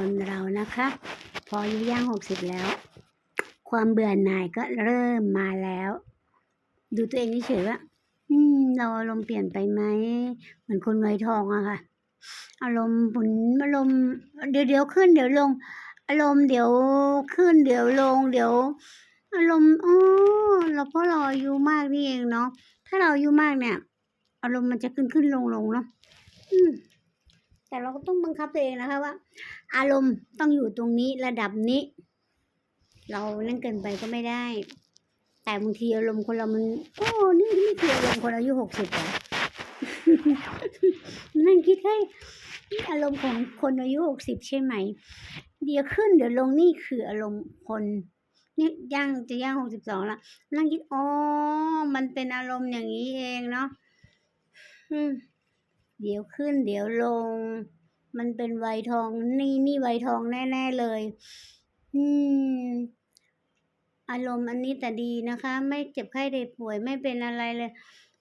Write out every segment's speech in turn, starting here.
คนเรานะคะ พออายุย่างหกสิบแล้ว ความเบื่อหน่ายก็เริ่มมาแล้ว ดูตัวเองเฉยว่า อืม เราอารมณ์เปลี่ยนไปไหมเหมือนคนวัยทองอะค่ะ อารมณ์หมุนอารมณ์เดี๋ยวเดี๋ยวขึ้นเดี๋ยวลง อารมณ์เดี๋ยวขึ้นเดี๋ยวลง เดี๋ยว อารมณ์อ๋อเราเพราะเราอายุมากนี่เองเนาะถ้าเราอายุมากเนี่ย อารมณ์มันจะขึ้นขึ้นลงลงเนาะแต่เราก็ต้องบังคับตัวเองนะคะว่า อารมณ์ต้องอยู่ตรงนี้ระดับนี้ เรานั่นเกินไปก็ไม่ได้ แต่บางทีอารมณ์คนเรามันโอ้นี่นี่คืออารมณ์คนอายุหกสิบเหรอนั่งคิดให้อารมณ์ของคนอายุหกสิบใช่ไหม เดี๋ยวขึ้นเดี๋ยวลงนี่คืออารมณ์คนนี่ย่างจะย่างหกสิบสองละนั่งคิดอ๋อมันเป็นอารมณ์อย่างนี้เองเนาะเดี๋ยวขึ้นเดี๋ยวลง มันเป็นไวทองนี่นี่ไวทองแน่ ๆเลย อืม อารมณ์อันนี้แต่ดีนะคะ ไม่เจ็บไข้ได้ป่วยไม่เป็นอะไรเลย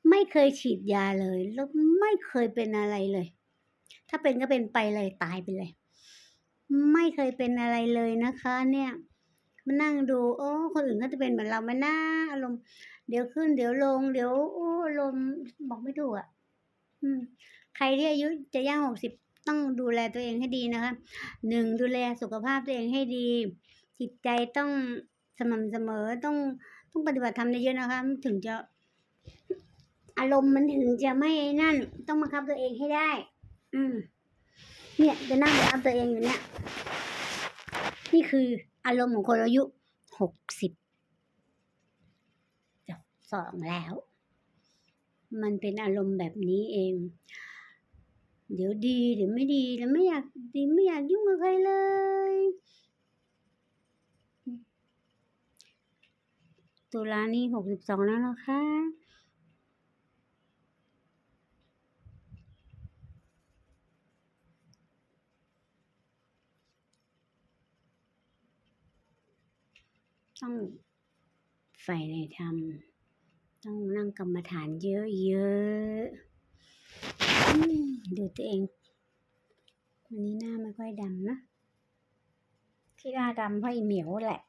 ไม่เคยฉีดยาเลย แล้วไม่เคยเป็นอะไรเลย ถ้าเป็นก็เป็นไปเลยตายไปเลย ไม่เคยเป็นอะไรเลยนะคะ เนี่ยมานั่งดูโอ้คนอื่นเขาจะเป็นเหมือนเราไหมนะอารมณ์เดี๋ยวขึ้น เดี๋ยวลง เดี๋ยวโอ้อารมณ์บอกไม่ถูกอะอืม ใครที่อายุจะย่างหกสิบ ต้องดูแลตัวเองให้ดีนะคะหนึ่งดูแลสุขภาพตัวเองให้ดี จิตใจต้องสม่ำเสมอต้องต้องปฏิบัติธรรมเยอะๆนะคะถึงจะอารมณ์มันถึงจะไม่นั่น ต้องบังคับตัวเองให้ได้ อืม เนี่ยจะนั่งบังคับตัวเองอยู่เนี่ย นี่คืออารมณ์ของคนอายุหกสิบจบสองแล้ว มันเป็นอารมณ์แบบนี้เอง เดี๋ยวดีเดี๋ยวไม่ดีแล้วไม่อยากดีไม่อยากยุ่งกับใครเลย ตุลานี่หกสิบสองแล้วนะคะต้องใฝ่ในธรรมต้องนั่งกรรมฐานเยอะๆอืูตัวเองวันนี้หน้าไม่ค่อยดำนะ ที่หน้าดำเพราะอีเหมียวแหละ